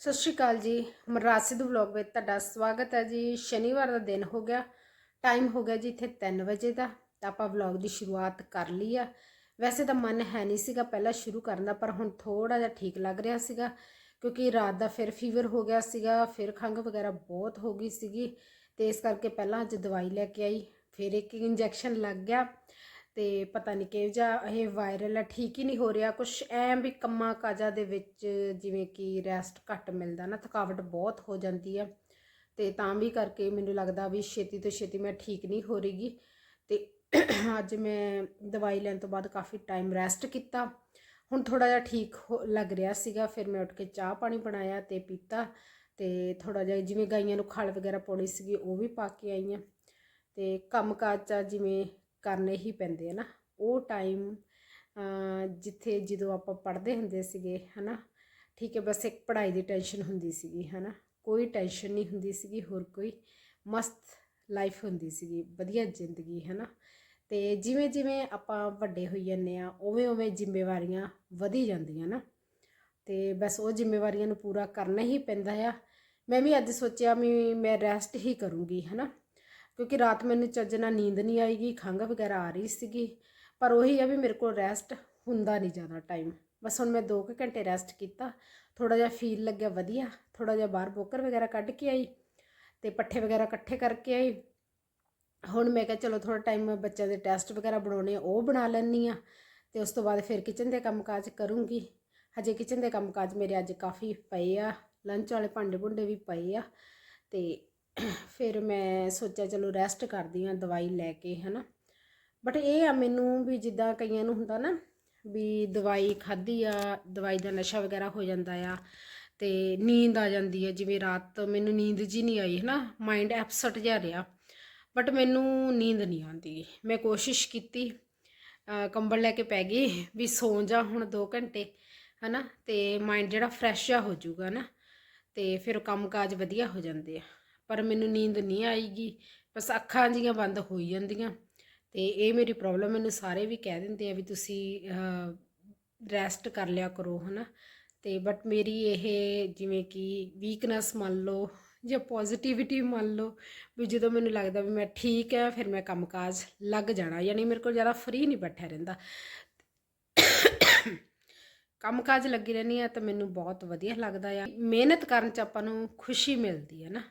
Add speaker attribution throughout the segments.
Speaker 1: ਸਤਿ ਸ਼੍ਰੀ ਅਕਾਲ ਜੀ। ਮਨਰਾਜ ਸਿੱਧੂ ਵਲੌਗ ਵਿੱਚ ਤੁਹਾਡਾ ਸਵਾਗਤ ਹੈ ਜੀ। ਸ਼ਨੀਵਾਰ ਦਾ ਦਿਨ ਹੋ ਗਿਆ। ਟਾਈਮ ਹੋ ਗਿਆ ਜੀ ਇੱਥੇ 3 ਵਜੇ ਦਾ। ਤਾਂ ਆਪਾਂ ਵਲੌਗ ਦੀ ਸ਼ੁਰੂਆਤ ਕਰ ਲਈ ਆ। ਵੈਸੇ ਤਾਂ ਮਨ ਹੈ ਨਹੀਂ ਸੀਗਾ ਪਹਿਲਾਂ ਸ਼ੁਰੂ ਕਰਨ ਦਾ, ਪਰ ਹੁਣ ਥੋੜਾ ਜਿਹਾ ਠੀਕ ਲੱਗ ਰਿਹਾ ਸੀਗਾ। ਕਿਉਂਕਿ ਰਾਤ ਦਾ ਫਿਰ ਫੀਵਰ ਹੋ ਗਿਆ ਸੀਗਾ, ਫਿਰ ਖੰਘ ਵਗੈਰਾ ਬਹੁਤ ਹੋ ਗਈ ਸੀਗੀ। ਤੇ ਇਸ ਕਰਕੇ ਪਹਿਲਾਂ ਅੱਜ ਦਵਾਈ ਲੈ ਕੇ ਆਈ। ਫਿਰ ਇੱਕ ਇੰਜੈਕਸ਼ਨ ਲੱਗ ਗਿਆ। ਤੇ ਪਤਾ ਨਹੀਂ ਕਿਹੋ ਜਿਹਾ ਇਹ ਵਾਇਰਲ ਆ, ਠੀਕ ਹੀ ਨਹੀਂ ਹੋ ਰਿਹਾ। ਕੁਛ ਐਂ ਵੀ ਕੰਮਾਂ ਕਾਜਾਂ ਦੇ ਵਿੱਚ ਜਿਵੇਂ ਕਿ ਰੈਸਟ ਘੱਟ ਮਿਲਦਾ ਨਾ, ਥਕਾਵਟ ਬਹੁਤ ਹੋ ਜਾਂਦੀ ਆ। ਤੇ ਤਾਂ ਵੀ ਕਰਕੇ ਮੈਨੂੰ ਲੱਗਦਾ ਵੀ ਛੇਤੀ ਤੋਂ ਛੇਤੀ ਮੈਂ ਠੀਕ ਨਹੀਂ ਹੋ ਰਹੀਗੀ। ਤੇ ਅੱਜ ਮੈਂ ਦਵਾਈ ਲੈਣ ਤੋਂ ਬਾਅਦ ਕਾਫੀ ਟਾਈਮ ਰੈਸਟ ਕੀਤਾ। ਹੁਣ ਥੋੜਾ ਜਿਹਾ ਠੀਕ ਹੋ- ਲੱਗ ਰਿਹਾ ਸੀਗਾ, ਫਿਰ ਮੈਂ ਉੱਠ ਕੇ ਚਾਹ ਪਾਣੀ ਬਣਾਇਆ ਤੇ ਪੀਤਾ। ਤੇ ਥੋੜਾ ਜਿਹਾ ਜਿਵੇਂ ਗਾਈਆਂ ਨੂੰ ਖਲ ਵਗੈਰਾ ਪਾਉਣੀ ਸੀਗੀ, ਉਹ ਵੀ ਪਾ ਕੇ ਆਈ ਹਾਂ ਤੇ ਕੰਮਕਾਜ 'ਚ ਜਿਵੇਂ ਕਰਨੇ ਹੀ ਪੈਂਦੇ ਆ ਨਾ। ਉਹ ਟਾਈਮ ਜਿੱਥੇ ਜਦੋਂ ਆਪਾਂ ਪੜ੍ਹਦੇ ਹੁੰਦੇ ਸੀਗੇ, ਹਨਾ, ਠੀਕ ਹੈ, ਬਸ ਇੱਕ ਪੜ੍ਹਾਈ ਦੀ ਟੈਨਸ਼ਨ ਹੁੰਦੀ ਸੀਗੀ, ਹਨਾ। ਕੋਈ ਟੈਨਸ਼ਨ ਨਹੀਂ ਹੁੰਦੀ ਸੀਗੀ, ਹੋਰ ਕੋਈ ਮਸਤ ਲਾਈਫ ਹੁੰਦੀ ਸੀਗੀ, ਵਧੀਆ ਜ਼ਿੰਦਗੀ, ਹਨਾ। ਤੇ ਜਿਵੇਂ ਜਿਵੇਂ ਆਪਾਂ ਵੱਡੇ ਹੋਈ ਜਾਂਦੇ ਆ ਉਵੇਂ ਉਵੇਂ ਜ਼ਿੰਮੇਵਾਰੀਆਂ ਵਧੀ ਜਾਂਦੀਆਂ ਨਾ। ਤੇ ਬਸ ਉਹ ਜ਼ਿੰਮੇਵਾਰੀਆਂ ਨੂੰ ਪੂਰਾ ਕਰਨਾ ਹੀ ਪੈਂਦਾ ਆ। ਮੈਂ ਵੀ ਅੱਜ ਸੋਚਿਆ ਵੀ ਮੈਂ ਰੈਸਟ ਹੀ ਕਰੂੰਗੀ, ਹਨਾ। ਕਿਉਂਕਿ ਰਾਤ ਮੈਨੂੰ ਚੱਜ ਨਾਲ ਨੀਂਦ ਨਹੀਂ ਆਏਗੀ ਖੰਘ ਵਗੈਰਾ ਆ ਰਹੀ ਸੀਗੀ। ਪਰ ਉਹੀ ਆ ਵੀ ਮੇਰੇ ਕੋਲ ਰੈਸਟ ਹੁੰਦਾ ਨਹੀਂ ਜ਼ਿਆਦਾ ਟਾਈਮ ਬਸ ਹੁਣ ਮੈਂ 2 ਘੰਟੇ ਰੈਸਟ ਕੀਤਾ। ਥੋੜਾ ਜਿਹਾ ਫੀਲ ਲੱਗਿਆ ਵਧੀਆ। ਥੋੜਾ ਜਿਹਾ ਬਾਹਰ ਬੋਕਰ ਵਗੈਰਾ ਕੱਢ ਕੇ ਆਈ ਤੇ ਪੱਠੇ ਵਗੈਰਾ ਇਕੱਠੇ ਕਰਕੇ ਆਈ। ਹੁਣ ਮੈਂ ਕਿਹਾ ਚਲੋ ਥੋੜਾ ਟਾਈਮ ਬੱਚਿਆਂ ਦੇ ਟੈਸਟ ਵਗੈਰਾ ਬਣਾਉਣੇ ਆ, ਉਹ ਬਣਾ ਲੈਣੀ ਆ ਤੇ ਉਸ ਤੋਂ ਬਾਅਦ ਫਿਰ ਕਿਚਨ ਦੇ ਕੰਮਕਾਜ ਕਰੂੰਗੀ। ਹਜੇ ਕਿਚਨ ਦੇ ਕੰਮਕਾਜ ਮੇਰੇ ਅੱਜ ਕਾਫੀ ਪਏ ਆ। ਲੰਚ ਵਾਲੇ ਭਾਂਡੇ ਭੁੰਡੇ ਵੀ ਪਏ ਆ ਤੇ ਫਿਰ ਮੈਂ ਸੋਚਿਆ ਚਲੋ ਰੈਸਟ ਕਰਦੀ ਹਾਂ, ਦਵਾਈ ਲੈ ਕੇ, ਹਨਾ। ਬਟ ਇਹ ਆ ਮੈਨੂੰ ਵੀ ਜਿੱਦਾਂ ਕਈਆਂ ਨੂੰ ਹੁੰਦਾ ਨਾ ਵੀ ਦਵਾਈ ਖਾਧੀ ਆ, ਦਵਾਈ ਦਾ ਨਸ਼ਾ ਵਗੈਰਾ ਹੋ ਜਾਂਦਾ ਆ ਤੇ ਨੀਂਦ ਆ ਜਾਂਦੀ ਹੈ ਜਿਵੇਂ ਰਾਤ ਮੈਨੂੰ ਨੀਂਦ ਜੀ ਨਹੀਂ ਆਈ, ਹਨਾ। ਮਾਈਂਡ ਐਪਸੈਟ ਜਿਹਾ ਰਿਹਾ। ਬਟ ਮੈਨੂੰ ਨੀਂਦ ਨਹੀਂ ਆਉਂਦੀ। ਮੈਂ ਕੋਸ਼ਿਸ਼ ਕੀਤੀ ਕੰਬਲ ਲੈ ਕੇ ਪੈ ਗਈ ਵੀ ਸੌਂ ਜਾ ਹੁਣ 2 ਘੰਟੇ, ਹਨਾ। ਤੇ ਮਾਈਂਡ ਜਿਹੜਾ ਫਰੈਸ਼ ਜਿਹਾ ਹੋ ਜਾਊਗਾ ਨਾ ਤੇ ਫਿਰ ਕੰਮਕਾਜ ਵਧੀਆ ਹੋ ਜਾਂਦੇ ਆ। ਪਰ ਮੈਨੂੰ ਨੀਂਦ ਨਹੀਂ ਆਏਗੀ ਬਸ ਅੱਖਾਂ ਜੀਆਂ ਬੰਦ ਹੋਈ ਜਾਂਦੀਆਂ। ਤੇ ਇਹ ਮੇਰੀ ਪ੍ਰੋਬਲਮ ਮੈਨੂੰ ਸਾਰੇ ਵੀ ਕਹਿ ਦਿੰਦੇ ਆ ਵੀ ਤੁਸੀਂ ਰੈਸਟ ਕਰ ਲਿਆ ਕਰੋ, ਹਨਾ। ਤੇ ਬਟ ਮੇਰੀ ਇਹ ਜਿਵੇਂ ਕਿ ਵੀਕਨੈਸ ਮੰਨ ਲਓ ਜਾਂ ਪੋਜ਼ਿਟਿਵਿਟੀ ਮੰਨ ਲਓ ਵੀ ਜਦੋਂ ਮੈਨੂੰ ਲੱਗਦਾ ਵੀ ਮੈਂ ਠੀਕ ਹੈ ਫਿਰ ਮੈਂ ਕੰਮਕਾਜ ਲੱਗ ਜਾਣਾ। ਯਾਨੀ ਮੇਰੇ ਕੋਲ ਜ਼ਿਆਦਾ ਫ੍ਰੀ ਨਹੀਂ ਬੈਠਿਆ ਰਹਿੰਦਾ। ਕੰਮਕਾਜ ਲੱਗੀ ਰਹਿੰਦੀ ਆ ਤਾਂ ਮੈਨੂੰ ਬਹੁਤ ਵਧੀਆ ਲੱਗਦਾ ਆ। ਮਿਹਨਤ ਕਰਨ ਚ ਆਪਾਂ ਨੂੰ ਖੁਸ਼ੀ ਮਿਲਦੀ ਹੈ ਨਾ।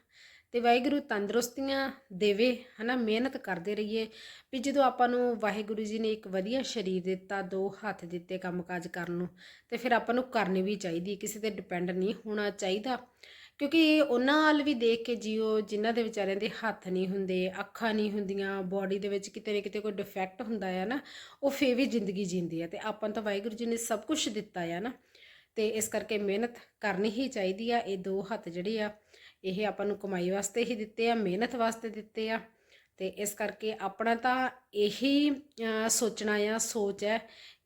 Speaker 1: ਤੇ ਵਾਹਿਗੁਰੂ ਤੰਦਰੁਸਤੀਆਂ ਦੇਵੇ, ਹਨਾ, ਮਿਹਨਤ ਕਰਦੇ ਰਹੀਏ। ਵੀ ਜਦੋਂ ਆਪਾਂ ਨੂੰ ਵਾਹਿਗੁਰੂ ਜੀ ਨੇ ਇੱਕ ਵਧੀਆ ਸਰੀਰ ਦਿੱਤਾ, ਦੋ ਹੱਥ ਦਿੱਤੇ ਕੰਮਕਾਜ ਕਰਨ ਨੂੰ, ਤੇ ਫਿਰ ਆਪਾਂ ਨੂੰ ਕਰਨੀ ਵੀ ਚਾਹੀਦੀ, ਕਿਸੇ ਤੇ ਡਿਪੈਂਡ ਨਹੀਂ ਹੋਣਾ ਚਾਹੀਦਾ। ਕਿਉਂਕਿ ਉਹਨਾਂ ਵੱਲ ਵੀ ਦੇਖ ਕੇ ਜੀਓ, ਜਿਨ੍ਹਾਂ ਦੇ ਵਿਚਾਰਿਆਂ ਦੇ ਹੱਥ ਨਹੀਂ ਹੁੰਦੇ, ਅੱਖਾਂ ਨਹੀਂ ਹੁੰਦੀਆਂ ਬਾਡੀ ਦੇ ਵਿੱਚ ਕਿਤੇ ਨਾ ਕਿਤੇ ਕੋਈ ਡਿਫੈਕਟ ਹੁੰਦਾ ਆ ਨਾ, ਉਹ ਫੇਰ ਵੀ ਜ਼ਿੰਦਗੀ ਜੀਂਦੇ ਆ। ਤੇ ਆਪਾਂ ਤਾਂ ਵਾਹਿਗੁਰੂ ਜੀ ਨੇ ਸਭ ਕੁਝ ਦਿੱਤਾ ਆ ਨਾ, ਤੇ ਇਸ ਕਰਕੇ ਮਿਹਨਤ ਕਰਨੀ ਹੀ ਚਾਹੀਦੀ ਆ, ਇਹ ਦੋ ਹੱਥ ਜਿਹੜੇ ਆ ਇਹ ਆਪਾਂ ਨੂੰ ਕਮਾਈ ਵਾਸਤੇ ਹੀ ਦਿੱਤੇ ਆ, ਮਿਹਨਤ ਵਾਸਤੇ ਦਿੱਤੇ ਆ। ਤੇ ਇਸ ਕਰਕੇ ਆਪਣਾ ਤਾਂ ਇਹੀ ਸੋਚਣਾ ਆ ਸੋਚ ਹੈ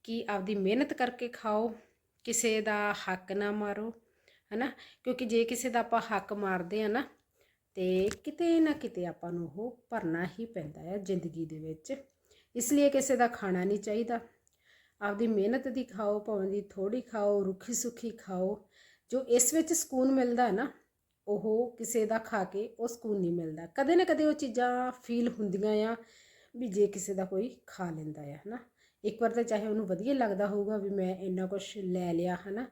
Speaker 1: ਕਿ ਆਪਦੀ ਮਿਹਨਤ ਕਰਕੇ ਖਾਓ, ਕਿਸੇ ਦਾ ਹੱਕ ਨਾ ਮਾਰੋ, ਹਨਾ? ਕਿਉਂਕਿ ਜੇ ਕਿਸੇ ਦਾ ਆਪਾਂ ਹੱਕ ਮਾਰਦੇ ਆ ਨਾ, ਤੇ ਕਿਤੇ ਨਾ ਕਿਤੇ ਆਪਾਂ ਨੂੰ ਉਹ ਭਰਨਾ ਹੀ ਪੈਂਦਾ ਹੈ ਜ਼ਿੰਦਗੀ ਦੇ ਵਿੱਚ। ਇਸ ਲਈ ਕਿਸੇ ਦਾ ਖਾਣਾ ਨਹੀਂ ਚਾਹੀਦਾ। ਆਪਦੀ ਮਿਹਨਤ ਦੀ ਖਾਓ, ਭਾਵੇਂ ਦੀ ਥੋੜੀ ਖਾਓ ਰੁੱਖੀ ਸੁੱਖੀ ਖਾਓ, ਜੋ ਇਸ ਵਿੱਚ ਸਕੂਨ ਮਿਲਦਾ ਹੈ ਨਾ ਉਹ ਕਿਸੇ ਦਾ ਖਾ ਕੇ ਉਹ ਸਕੂਨ ਨਹੀਂ ਮਿਲਦਾ। ਕਦੇ ਨਾ ਕਦੇ ਉਹ ਚੀਜ਼ਾਂ ਫੀਲ ਹੁੰਦੀਆਂ ਆ ਵੀ ਜੇ ਕਿਸੇ ਦਾ ਕੋਈ ਖਾ ਲੈਂਦਾ ਆ, ਹਨਾ। ਇੱਕ ਵਾਰ ਤਾਂ ਚਾਹੇ ਉਹਨੂੰ ਵਧੀਆ ਲੱਗਦਾ ਹੋਊਗਾ ਵੀ ਮੈਂ ਇੰਨਾ ਕੁਝ ਲੈ ਲਿਆ, ਹਨਾ।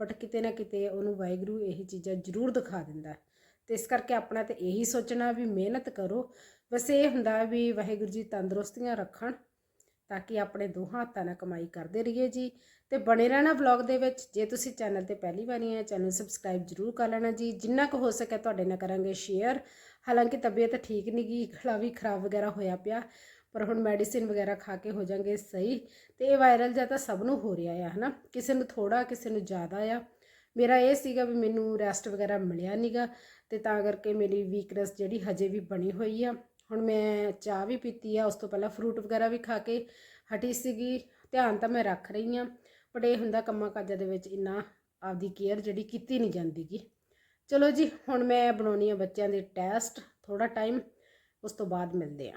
Speaker 1: ਬਟ ਕਿਤੇ ਨਾ ਕਿਤੇ ਉਹਨੂੰ ਵਾਹਿਗੁਰੂ ਇਹ ਚੀਜ਼ਾਂ ਜ਼ਰੂਰ ਦਿਖਾ ਦਿੰਦਾ। ਹੈ। ਤੇ ਇਸ ਕਰਕੇ ਆਪਣਾ ਤੇ ਇਹੀ ਸੋਚਣਾ ਵੀ ਮਿਹਨਤ ਕਰੋ। ਬਸ ਇਹ ਹੁੰਦਾ ਵੀ ਵਾਹਿਗੁਰੂ ਜੀ ਤੰਦਰੁਸਤੀਆਂ ਰੱਖਣ। ਤਾਂ ਕਿ ਆਪਣੇ ਦੋਹਾਂ ਹੱਥਾਂ ਨਾਲ ਕਮਾਈ ਕਰਦੇ ਰਹੀਏ ਜੀ। ਤੇ ਬਣੇ ਰਹਿਣਾ ਵਲੌਗ ਦੇ ਵਿੱਚ। ਜੇ ਤੁਸੀਂ ਚੈਨਲ ਤੇ ਪਹਿਲੀ ਵਾਰੀ ਆਏ ਚੈਨਲ ਸਬਸਕ੍ਰਾਈਬ ਜਰੂਰ ਕਰ ਲੈਣਾ ਜੀ। ਜਿੰਨਾ ਕੁ ਹੋ ਸਕੇ ਤੁਹਾਡੇ ਨਾਲ ਕਰਾਂਗੇ ਸ਼ੇਅਰ। ਹਾਲਾਂਕਿ ਤਬੀਅਤ ਠੀਕ ਨਹੀਂ ਗਈ ਗਲਾ ਵੀ ਖਰਾਬ ਵਗੈਰਾ ਹੋਇਆ ਪਿਆ, ਪਰ ਹੁਣ ਮੈਡੀਸਿਨ ਵਗੈਰਾ ਖਾ ਕੇ ਹੋ ਜਾਾਂਗੇ ਸਹੀ। ਤੇ ਇਹ ਵਾਇਰਲ ਜਾਂ ਤਾਂ ਸਭ ਨੂੰ ਹੋ ਰਿਹਾ ਆ, ਹਨਾ? ਕਿਸੇ ਨੂੰ ਥੋੜਾ ਕਿਸੇ ਨੂੰ ਜ਼ਿਆਦਾ ਆ। ਮੇਰਾ ਇਹ ਸੀਗਾ ਵੀ ਮੈਨੂੰ ਰੈਸਟ ਵਗੈਰਾ ਮਿਲਿਆ ਨਹੀਂਗਾ ਤੇ ਤਾਂ ਕਰਕੇ ਮੇਰੀ ਵੀਕਨੈਸ ਜਿਹੜੀ ਹਜੇ ਵੀ ਬਣੀ ਹੋਈ ਆ। ਹੁਣ ਮੈਂ ਚਾਹ ਵੀ ਪੀਤੀ ਆ, ਉਸ ਤੋਂ ਪਹਿਲਾਂ ਫਰੂਟ ਵਗੈਰਾ ਵੀ ਖਾ ਕੇ ਹਟੀ ਸੀਗੀ। ਧਿਆਨ ਤਾਂ ਮੈਂ ਰੱਖ ਰਹੀ ਆ ਬਟ ਇਹ ਹੁੰਦਾ ਕੰਮਾਂ ਕਾਜਾਂ ਦੇ ਵਿੱਚ ਇੰਨਾ ਆਪਦੀ ਕੇਅਰ ਜਿਹੜੀ ਕੀਤੀ ਨਹੀਂ ਜਾਂਦੀਗੀ। ਚਲੋ ਜੀ, ਹੁਣ ਮੈਂ ਬਣਾਉਣੀ ਆ ਬੱਚਿਆਂ ਦੇ ਟੈਸਟ ਥੋੜਾ ਟਾਈਮ ਉਸ ਤੋਂ ਬਾਅਦ ਮਿਲਦੇ ਆ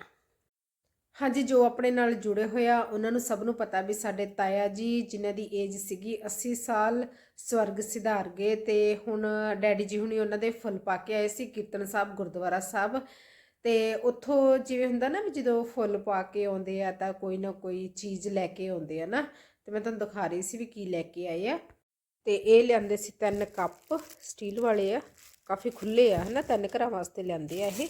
Speaker 1: ਹਾਂਜੀ, ਜੋ ਆਪਣੇ ਨਾਲ ਜੁੜੇ ਹੋਇਆ ਉਹਨਾਂ ਨੂੰ ਸਭ ਨੂੰ ਪਤਾ ਵੀ ਸਾਡੇ ਤਾਇਆ ਜੀ ਜਿਨ੍ਹਾਂ ਦੀ ਏਜ ਸੀਗੀ 80 ਸਾਲ, ਸਵਰਗ ਸਿਧਾਰ ਗਏ ਤੇ ਹੁਣ ਡੈਡੀ ਜੀ ਹੁਣੀ ਉਹਨਾਂ ਦੇ ਫੁੱਲ ਪਾ ਕੇ ਆਏ ਸੀ, ਕੀਰਤਨ ਸਾਹਿਬ, ਗੁਰਦੁਆਰਾ ਸਾਹਿਬ। ਤੇ ਉੱਥੋਂ ਜਿਵੇਂ ਹੁੰਦਾ ਨਾ ਵੀ ਜਦੋਂ ਫੁੱਲ ਪਾ ਕੇ ਆਉਂਦੇ ਆ ਤਾਂ ਕੋਈ ਨਾ ਕੋਈ ਚੀਜ਼ ਲੈ ਕੇ ਆਉਂਦੇ ਆ ਨਾ, ਤੇ ਮੈਂ ਤੁਹਾਨੂੰ ਦਿਖਾ ਰਹੀ ਸੀ ਵੀ ਕੀ ਲੈ ਕੇ ਆਏ ਆ। ਤੇ ਇਹ ਲਿਆਂਦੇ ਸੀ ਤਿੰਨ ਕੱਪ ਸਟੀਲ ਵਾਲੇ ਆ, ਕਾਫੀ ਖੁੱਲੇ ਆ ਹਨਾ, ਤਿੰਨ ਘਰਾਂ ਵਾਸਤੇ ਲਿਆਂਦੇ ਆ ਇਹ।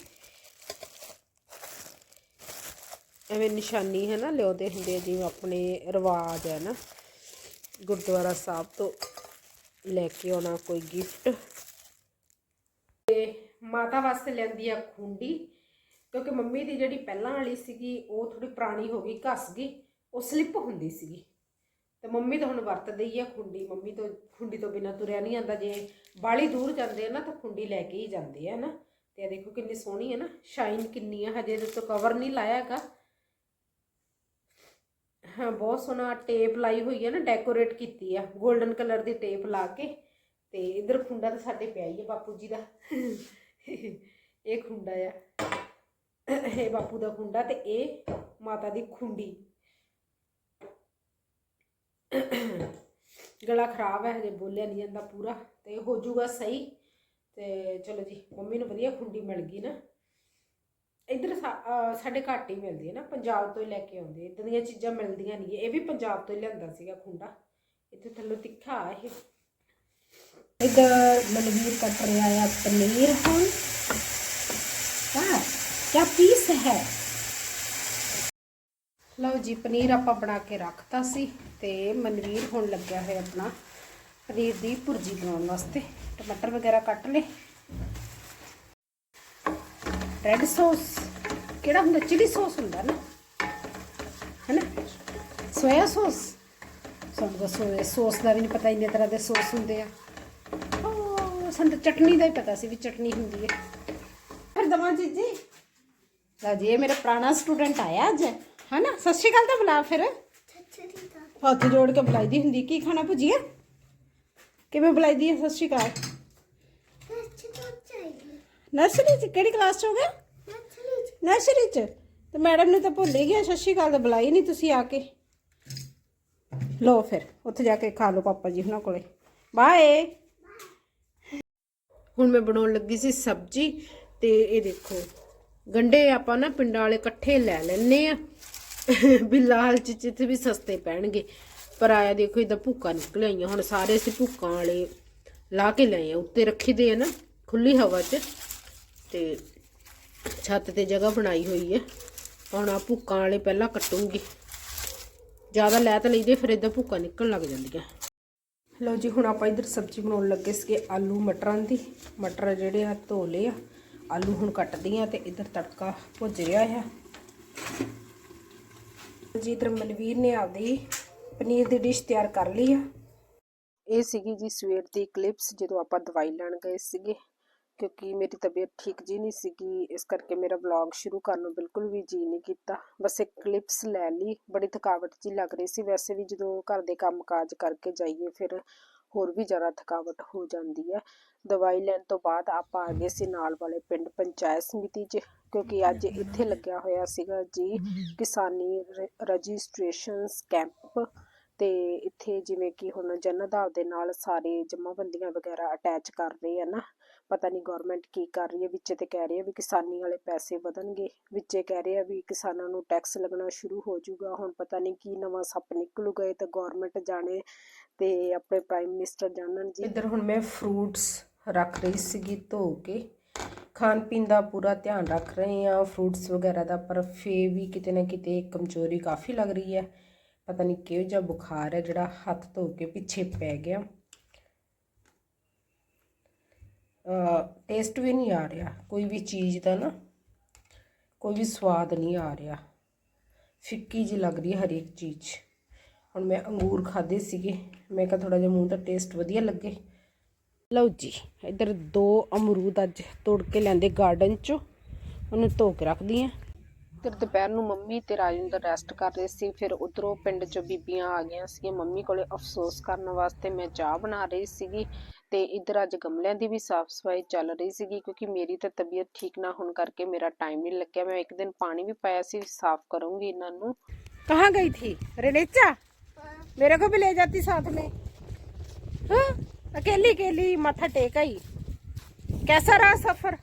Speaker 1: ਐਵੇਂ ਨਿਸ਼ਾਨੀ ਹੈ ਨਾ ਲਿਆਉਂਦੇ ਹੁੰਦੇ ਆ, ਜਿਵੇਂ ਆਪਣੇ ਰਿਵਾਜ ਹੈ ਨਾ, ਗੁਰਦੁਆਰਾ ਸਾਹਿਬ ਤੋਂ ਲੈ ਕੇ ਆਉਣਾ ਕੋਈ ਗਿਫਟ ਮਾਤਾ ਵਾਸਤੇ ਲੈਂਦੀ ਆ ਖੁੰਡੀ, ਕਿਉਂਕਿ ਮੰਮੀ ਦੀ ਜਿਹੜੀ ਪਹਿਲਾਂ ਵਾਲੀ ਸੀਗੀ, ਉਹ ਥੋੜੀ ਪੁਰਾਣੀ ਹੋ ਗਈ, ਘਸ ਗਈ, ਉਹ ਸਲਿੱਪ ਹੁੰਦੀ ਸੀਗੀ। ਤੇ ਮੰਮੀ ਤਾਂ ਹੁਣ ਵਰਤਦੇ ਹੀ ਆ ਖੁੰਡੀ, ਮੰਮੀ ਤੋਂ ਖੁੰਡੀ ਤੋਂ ਬਿਨਾ ਤੁਰਿਆ ਨਹੀਂ ਜਾਂਦਾ, ਜੇ ਬਾਲੀ ਦੂਰ ਜਾਂਦੇ ਆ ਨਾ, ਤਾਂ ਖੁੰਡੀ ਲੈ ਕੇ ਹੀ ਜਾਂਦੇ ਆ ਨਾ ਤੇ ਇਹ ਦੇਖੋ ਕਿੰਨੀ ਸੋਹਣੀ ਹੈ ਨਾ, ਸ਼ਾਈਨ ਕਿੰਨੀ ਆ, ਹਜੇ ਇਹਦੇ ਤੋਂ ਕਵਰ ਨਹੀਂ ਲਾਇਆ ਹੈਗਾ। ਹਾਂ, ਬਹੁਤ ਸੋਹਣਾ ਟੇਪ ਲਾਈ ਹੋਈ ਹੈ ਨਾ, ਡੈਕੋਰੇਟ ਕੀਤੀ ਆ 골ਡਨ ਕਲਰ ਦੀ ਟੇਪ ਲਾ ਕੇ। ਤੇ ਇਧਰ ਖੁੰਡਾ ਤਾਂ ਸਾਡੇ ਪਿਆ ਹੀ ਹੈ ਬਾਪੂ ਜੀ ਦਾ। ਇਹ ਖੁੰਡਾ ਆ। ਇਹ ਬਾਪੂ ਦਾ ਖੁੰਡਾ ਤੇ ਇਹ ਮਾਤਾ ਦੀ ਖੁੰਡੀ। ਗਲਾ ਖਰਾਬ ਹੈ ਹਜੇ ਬੋਲਿਆ ਨਹੀਂ ਜਾਂਦਾ ਪੂਰਾ ਤੇ ਹੋ ਜਾਊਗਾ ਸਹੀ। ਤੇ ਚਲੋ ਜੀ, ਮੰਮੀ ਨੂੰ ਵਧੀਆ ਖੁੰਡੀ ਮਿਲ ਗਈ ਨਾ। ਇੱਧਰ ਸਾਡੇ ਘੱਟ ਹੀ ਮਿਲਦੀ ਹੈ ਨਾ, ਪੰਜਾਬ ਤੋਂ ਹੀ ਲੈ ਕੇ ਆਉਂਦੇ ਇਦਾਂ ਦੀਆਂ ਚੀਜ਼ਾਂ ਮਿਲਦੀਆਂ ਨਹੀਂ। ਇਹ ਵੀ ਪੰਜਾਬ ਤੋਂ ਹੀ ਲਿਆਂਦਾ ਸੀਗਾ ਖੁੰਡਾ। ਇੱਥੇ ਥੱਲੋਂ ਤਿੱਖਾ ਇਹ। ਇੱਧਰ ਮਨਵੀਰ ਕੱਟ ਰਿਹਾ ਆ ਪਨੀਰ ਹੁਣ। ਕਿਆ ਪੀਸ ਹੈ? ਲਓ ਜੀ, ਪਨੀਰ ਆਪਾਂ ਬਣਾ ਕੇ ਰੱਖਤਾ ਸੀ ਤੇ ਮਨਵੀਰ ਹੁਣ ਲੱਗਿਆ ਹੋਇਆ ਆਪਣਾ ਪਨੀਰ ਦੀ ਭੁਰਜੀ ਬਣਾਉਣ ਵਾਸਤੇ। ਟਮਾਟਰ ਵਗੈਰਾ ਕੱਟ ਲਏ। ਰੈੱਡ ਸੌਸ ਕਿਹੜਾ ਹੁੰਦਾ? ਚਿਲੀ ਸੌਸ ਹੁੰਦਾ ਨਾ। ਹੈਨਾ? ਸੋਇਆ ਸੌਸ ਸਾਨੂੰ ਤਾਂ ਸੋਇਆ ਸੌਸ ਦਾ ਵੀ ਨਹੀਂ ਪਤਾ, ਇੰਨੇ ਤਰ੍ਹਾਂ ਦੇ ਸੌਸ ਹੁੰਦੇ ਆ। ਸਾਨੂੰ ਤਾਂ ਚਟਨੀ ਦਾ ਹੀ ਪਤਾ ਸੀ ਵੀ ਚਟਨੀ ਹੁੰਦੀ ਹੈ। ਫਿਰ ਦਵਾਂ ਜੀ ਜੀ ਲਓ ਜੀ, ਇਹ ਮੇਰਾ ਪੁਰਾਣਾ ਸਟੂਡੈਂਟ ਆਇਆ ਅੱਜ। ਹੈਨਾ? ਸਤਿ ਸ਼੍ਰੀ ਅਕਾਲ ਤਾਂ ਬੁਲਾ ਫਿਰ। ਹੱਥ ਜੋੜ ਕੇ ਬੁਲਾਈ ਦੀ ਹੁੰਦੀ। ਕੀ ਖਾਣਾ ਭੁਜੀਆ? ਕਿਵੇਂ ਬੁਲਾਈ ਦੀ ਹੈ? ਸਤਿ ਸ਼੍ਰੀ ਅਕਾਲ। ਨਰਸਰੀ ਚ ਕਿਹੜੀ ਕਲਾਸ ਚ ਹੋ ਗਿਆ? ਨਰਸਰੀ ਚ। ਤੇ ਮੈਡਮ ਨੇ ਤਾਂ ਭੁੱਲ ਹੀ ਗਿਆ, ਸਤਿ ਸ਼੍ਰੀ ਅਕਾਲ ਤਾਂ ਬੁਲਾਈ ਨਹੀਂ ਤੁਸੀਂ ਆ ਕੇ। ਲੋ ਫਿਰ, ਉੱਥੇ ਜਾ ਕੇ ਖਾ ਲਓ ਪਾਪਾ ਜੀ ਹੁਣਾਂ ਕੋਲੇ। ਬਾਏ ਹੁਣ ਮੈਂ ਬਣਾਉਣ ਲੱਗੀ ਸੀ ਸਬਜ਼ੀ ਤੇ ਇਹ ਦੇਖੋ, ਗੰਡੇ ਆਪਾਂ ਨਾ ਪਿੰਡਾਂ ਵਾਲੇ ਇਕੱਠੇ ਲੈ ਲੈਨੇ ਆ। ਵੀ ਲਾਲਚ ਚ ਵੀ ਸਸਤੇ ਪੈਣਗੇ। ਪਰ ਆਇਆ ਦੇਖੋ ਇਹਦਾ ਭੁੱਕਾ ਨਿਕਲ ਆਈਆਂ। ਹੁਣ ਸਾਰੇ ਅਸੀਂ ਭੁੱਕਾਂ ਵਾਲੇ ਲਾ ਕੇ ਲਏ ਆ, ਉੱਤੇ ਰੱਖੀ ਦੇ ਆ ਨਾ ਖੁੱਲੀ ਹਵਾ 'ਚ। ਤੇ ਛੱਤ ਤੇ ਜਗ੍ਹਾ ਬਣਾਈ ਹੋਈ ਹੈ ਹੁਣ ਆ ਭੁੱਕਾਂ ਵਾਲੇ ਪਹਿਲਾਂ ਕੱਟੂੰਗੀ। ਜ਼ਿਆਦਾ ਲੈ ਤਾਂ ਲਈਦੇ, ਫਿਰ ਇਦਾਂ ਭੁੱਕਾ ਨਿਕਲਣ ਲੱਗ ਜਾਂਦੀਆਂ। ਲਓ ਜੀ, ਹੁਣ ਆਪਾਂ ਇਧਰ ਸਬਜ਼ੀ ਬਣਾਉਣ ਲੱਗੇ ਸੀਗੇ ਆਲੂ ਮਟਰਾਂ ਦੀ। ਮਟਰ ਜਿਹੜੇ ਆ ਧੋ ਲਏ ਆ। ਆਲੂ ਹੁਣ ਕੱਟਦੀ ਆ ਤੇ ਇਧਰ ਤੜਕਾ ਭੁੱਜ ਰਿਹਾ ਆ। ਜੀ, ਇਧਰ ਮਨਵੀਰ ਨੇ ਆਪਦੀ ਪਨੀਰ ਦੀ ਡਿਸ਼ ਤਿਆਰ ਕਰ ਲਈ ਆ। ਇਹ ਸੀਗੀ ਜੀ ਸਵੇਰ ਦੀ ਕਲਿਪਸ ਜਦੋਂ ਆਪਾਂ ਦਵਾਈ ਲੈਣ ਗਏ ਸੀਗੇ। ਕਿਉਂਕਿ ਮੇਰੀ ਤਬੀਅਤ ਠੀਕ ਜੀ ਨਹੀਂ ਸੀਗੀ, ਇਸ ਕਰਕੇ ਮੇਰਾ ਵਲੌਗ ਸ਼ੁਰੂ ਕਰਨ ਨੂੰ ਬਿਲਕੁਲ ਵੀ ਜੀ ਨਹੀਂ ਕੀਤਾ। ਬਸ ਇੱਕ ਕਲਿੱਪਸ ਲੈ ਲਈ, ਬੜੀ ਥਕਾਵਟ ਜੀ ਲੱਗ ਰਹੀ ਸੀ। ਵੈਸੇ ਵੀ ਜਦੋਂ ਘਰ ਦੇ ਕੰਮ ਕਾਜ ਕਰਕੇ ਜਾਈਏ, ਫਿਰ ਹੋਰ ਵੀ ਜ਼ਿਆਦਾ ਥਕਾਵਟ ਹੋ ਜਾਂਦੀ ਹੈ। ਦਵਾਈ ਲੈਣ ਤੋਂ ਬਾਅਦ ਆਪਾਂ ਆ ਗਏ ਸੀ ਨਾਲ ਵਾਲੇ ਪਿੰਡ ਪੰਚਾਇਤ ਸਮਿਤੀ 'ਚ, ਕਿਉਂਕਿ ਅੱਜ ਇੱਥੇ ਲੱਗਿਆ ਹੋਇਆ ਸੀਗਾ ਜੀ ਕਿਸਾਨੀ ਰਜਿਸਟ੍ਰੇਸ਼ਨਸ ਕੈਂਪ। ਤੇ ਇੱਥੇ ਜਿਵੇਂ ਕਿ ਹੁਣ ਜਨ ਆਧਾਰ ਦੇ ਨਾਲ ਸਾਰੇ ਜਮ੍ਹਾਂਬੰਦੀਆਂ ਵਗੈਰਾ ਅਟੈਚ ਕਰ ਰਹੇ ਆ ਨਾ। ਪਤਾ ਨਹੀਂ ਗਵਰਨਮੈਂਟ ਕੀ ਕਰ ਰਹੀ ਹੈ, ਵਿੱਚੇ ਤੇ ਕਹਿ ਰਹੀ ਹੈ ਵੀ ਕਿਸਾਨੀ ਵਾਲੇ ਪੈਸੇ ਵਧਣਗੇ। ਵਿੱਚੇ ਕਹਿ ਰਹੇ ਆ ਵੀ ਕਿਸਾਨਾਂ ਨੂੰ ਟੈਕਸ ਲੱਗਣਾ ਸ਼ੁਰੂ ਹੋ ਜਾਊਗਾ। ਹੁਣ ਪਤਾ ਨਹੀਂ ਕੀ ਨਵਾਂ ਸੱਪ ਨਿਕਲੂਗਾ, ਇਹ ਤਾਂ ਗਵਰਨਮੈਂਟ ਜਾਣੇ ਤੇ ਆਪਣੇ ਪ੍ਰਾਈਮ ਮਿਨਿਸਟਰ ਜਾਣਨ ਜੀ। ਇੱਧਰ ਹੁਣ ਮੈਂ ਫਰੂਟਸ ਰੱਖ ਰਹੀ ਸੀਗੀ ਧੋ ਕੇ। ਖਾਣ ਪੀਣ ਦਾ ਪੂਰਾ ਧਿਆਨ ਰੱਖ ਰਹੇ ਆ ਫਰੂਟਸ ਵਗੈਰਾ ਦਾ ਪਰ ਫੇ ਵੀ ਕਿਤੇ ਨਾ ਕਿਤੇ ਕਮਜ਼ੋਰੀ ਕਾਫੀ ਲੱਗ ਰਹੀ ਹੈ। ਪਤਾ ਨਹੀਂ ਕਿਹੋ ਜਿਹਾ ਬੁਖਾਰ ਹੈ ਜਿਹੜਾ ਹੱਥ ਧੋ ਕੇ ਪਿੱਛੇ ਪੈ ਗਿਆ। ਟੇਸਟ ਵੀ ਨਹੀਂ ਆ ਰਿਹਾ। ਕੋਈ ਵੀ ਚੀਜ਼ ਦਾ ਨਾ, ਕੋਈ ਵੀ ਸਵਾਦ ਨਹੀਂ ਆ ਰਿਹਾ। ਫਿੱਕੀ ਜੀ ਲੱਗ ਰਹੀ ਹੈ ਹਰ ਚੀਜ਼ ਹੁਣ ਮੈਂ ਅੰਗੂਰ ਖਾਦੇ ਸੀਗੇ। ਮੈਂ ਕਿਹਾ ਥੋੜਾ ਜਿਹਾ ਮੂੰਹ ਦਾ ਟੇਸਟ ਵਧੀਆ ਲੱਗੇ। ਲਓ ਜੀ, ਇੱਧਰ ਦੋ ਅਮਰੂਦ ਅੱਜ ਤੋੜ ਕੇ ਲੈਂਦੇ ਗਾਰਡਨ ਚੋਂ। ਉਹਨੂੰ ਧੋ ਕੇ ਰੱਖਦੀ ਆ ਫਿਰ ਦੁਪਹਿਰ ਨੂੰ ਮੰਮੀ ਤੇ ਰਾਜਿੰਦਰ ਰੈਸਟ ਕਰ ਰਹੇ ਸੀ। ਫਿਰ ਉਧਰੋਂ ਪਿੰਡ ਚੋਂ ਬੀਬੀਆਂ ਆ ਗਈਆਂ ਸੀ ਮੰਮੀ ਕੋਲੇ ਅਫਸੋਸ ਕਰਨ ਵਾਸਤੇ ਮੈਂ ਚਾਹ ਬਣਾ ਰਹੀ ਸੀਗੀ।
Speaker 2: ਤੇ ਇੱਧਰ ਅੱਜ ਗਮਲਿਆਂ ਦੀ ਵੀ ਸਾਫ਼ ਸਫਾਈ ਚੱਲ ਰਹੀ ਸੀਗੀ ਕਿਉਂਕਿ ਮੇਰੀ ਤਾਂ ਤਬੀਅਤ ਠੀਕ ਨਾ ਹੋਣ ਕਰਕੇ ਮੇਰਾ ਟਾਈਮ ਨਹੀਂ ਲੱਗਿਆ ਮੈਂ ਇੱਕ ਦਿਨ ਪਾਣੀ ਵੀ ਪਾਇਆ ਸੀ ਸਾਫ਼ ਕਰੂੰਗੀ ਇਹਨਾਂ ਨੂੰ
Speaker 1: कहाँ गई थी रेनेचा मेरे को भी ले जाती साथ में हाँ? अकेली अकेली माथा टेक आई कैसा रहा सफर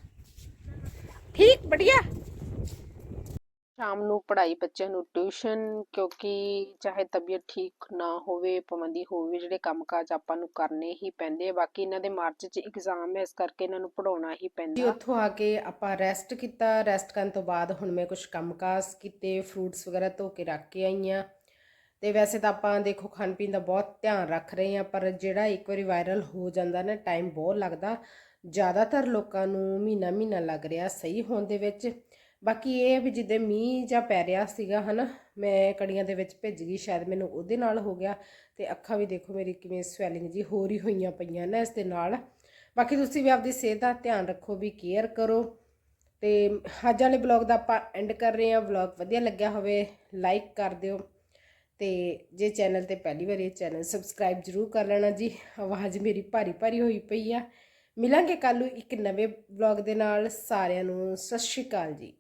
Speaker 1: ठीक बढ़िया
Speaker 2: ਸ਼ਾਮ ਨੂੰ ਪੜ੍ਹਾਈ ਬੱਚਿਆਂ ਨੂੰ ਟਿਊਸ਼ਨ ਕਿਉਂਕਿ ਚਾਹੇ ਤਬੀਅਤ ਠੀਕ ਨਾ ਹੋਵੇ, ਪਾਬੰਦੀ ਹੋਵੇ, ਜਿਹੜੇ ਕੰਮਕਾਜ ਆਪਾਂ ਨੂੰ ਕਰਨੇ ਹੀ ਪੈਂਦੇ ਆ, ਬਾਕੀ ਇਹਨਾਂ ਦੇ ਮਾਰਚ 'ਚ ਐਗਜ਼ਾਮ ਹੈ ਇਸ ਕਰਕੇ ਇਹਨਾਂ ਨੂੰ ਪੜਾਉਣਾ ਹੀ
Speaker 1: ਜੀ
Speaker 2: ਪੈਂਦਾ
Speaker 1: ਉੱਥੋਂ ਆ ਕੇ ਆਪਾਂ ਰੈਸਟ ਕੀਤਾ ਰੈਸਟ ਕਰਨ ਤੋਂ ਬਾਅਦ ਹੁਣ ਮੈਂ ਕੁਝ ਕੰਮਕਾਜ ਕੀਤੇ ਫਰੂਟਸ ਵਗੈਰਾ ਧੋ ਕੇ ਰੱਖ ਕੇ ਆਈ ਹਾਂ ਤੇ ਵੈਸੇ ਤਾਂ ਆਪਾਂ ਦੇਖੋ, ਖਾਣ ਪੀਣ ਦਾ ਬਹੁਤ ਧਿਆਨ ਰੱਖ ਰਹੇ ਹਾਂ ਪਰ ਜਿਹੜਾ ਇੱਕ ਵਾਰੀ ਵਾਇਰਲ ਹੋ ਜਾਂਦਾ ਨਾ ਟਾਈਮ ਬਹੁਤ ਲੱਗਦਾ। ਜ਼ਿਆਦਾਤਰ ਲੋਕਾਂ ਨੂੰ ਮਹੀਨਾ ਮਹੀਨਾ ਲੱਗ ਰਿਹਾ ਸਹੀ ਹੋਣ ਦੇ ਵਿੱਚ। ਬਾਕੀ ਇਹ ਹੈ ਵੀ ਜਿੱਦੇ ਮੀਂਹ ਜਾਂ ਪੈ ਰਿਹਾ ਸੀਗਾ, ਹਨਾ, ਮੈਂ ਕੜੀਆਂ ਦੇ ਵਿੱਚ ਭਿੱਜ ਗਈ, ਸ਼ਾਇਦ ਮੈਨੂੰ ਉਹਦੇ ਨਾਲ ਹੋ ਗਿਆ ਤੇ ਅੱਖਾਂ ਵੀ ਦੇਖੋ ਮੇਰੀ ਕਿਵੇਂ ਸਵੈਲਿੰਗ ਜੀ ਹੋ ਰਹੀ ਹੋਈਆਂ ਪਈਆਂ ਨੇ ਇਸ ਦੇ ਨਾਲ। ਬਾਕੀ ਤੁਸੀਂ ਵੀ ਆਪਦੀ ਸਿਹਤ ਦਾ ਧਿਆਨ ਰੱਖੋ, ਵੀ ਕੇਅਰ ਕਰੋ ਤੇ ਅੱਜ ਵਾਲੇ ਬਲੌਗ ਦਾ ਆਪਾਂ ਐਂਡ ਕਰ ਰਹੇ ਹਾਂ। ਬਲੌਗ ਵਧੀਆ ਲੱਗਿਆ ਹੋਵੇ ਲਾਈਕ ਕਰ ਦਿਓ ਤੇ ਜੇ ਚੈਨਲ ਤੇ ਪਹਿਲੀ ਵਾਰ ਇਹ ਚੈਨਲ ਸਬਸਕ੍ਰਾਈਬ ਜਰੂਰ ਕਰ ਲੈਣਾ ਜੀ। ਆਵਾਜ਼ ਮੇਰੀ ਭਾਰੀ ਭਾਰੀ ਹੋਈ ਪਈ ਆ। ਮਿਲਾਂਗੇ ਕੱਲ ਨੂੰ ਇੱਕ ਨਵੇਂ ਬਲੌਗ ਦੇ ਨਾਲ। ਸਾਰਿਆਂ ਨੂੰ ਸਤਿ ਸ਼੍ਰੀ ਅਕਾਲ ਜੀ।